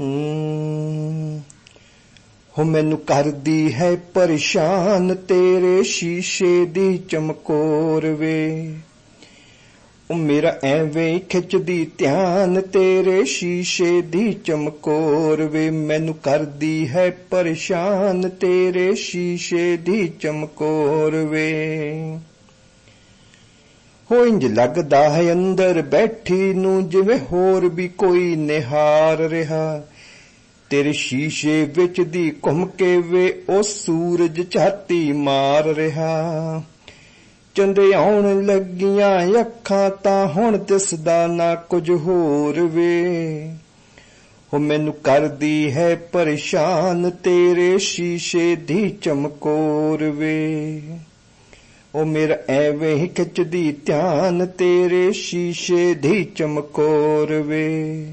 ਹੋ। ਮੈਨੂੰ ਕਰਦੀ ਹੈ ਪਰੇਸ਼ਾਨ, ਤੇਰੇ ਸ਼ੀਸ਼ੇ ਦੀ ਚਮਕੌਰ ਵੇ। ਉਹ ਮੇਰਾ ਐਵੇਂ ਖਿੱਚਦੀ ਧਿਆਨ, ਤੇਰੇ ਸ਼ੀਸ਼ੇ ਦੀ ਚਮਕੌਰ ਵੇ। ਮੈਨੂੰ ਕਰਦੀ ਹੈ ਪਰੇਸ਼ਾਨ, ਤੇਰੇ ਸ਼ੀਸ਼ੇ ਦੀ ਚਮਕੌਰ ਵੇ। ਹੋ ਇੰਜ ਲੱਗਦਾ ਹੈ ਅੰਦਰ, ਬੈਠੀ ਨੂੰ ਜਿਵੇਂ ਹੋਰ ਵੀ ਕੋਈ ਨਿਹਾਰ ਰਿਹਾ। ਤੇਰੇ ਸ਼ੀਸ਼ੇ ਵਿੱਚ ਦੀ ਘੁੰਮ ਕੇ ਵੇ ਉਹ ਸੂਰਜ ਛਾਤੀ ਮਾਰ ਰਿਹਾ। ਚੰਦੇ ਆਉਣ ਲੱਗੀਆਂ ਅੱਖਾਂ ਤਾਂ ਹੁਣ ਦਿਸਦਾ ਨਾ ਕੁਝ ਹੋਰ ਵੇ। ਹੋ ਮੈਨੂੰ ਕਰਦੀ ਹੈ ਪਰੇਸ਼ਾਨ ਤੇਰੇ ਸ਼ੀਸ਼ੇ ਦੀ ਚਮਕੋਰ ਵੇ। ਉਹ ਮੇਰਾ ਐਵੇਂ ਹੀ ਖਿੱਚਦੀ ਧਿਆਨ ਤੇਰੇ ਸ਼ੀਸ਼ੇ ਦੀ ਚਮਕੋਰ ਵੇ।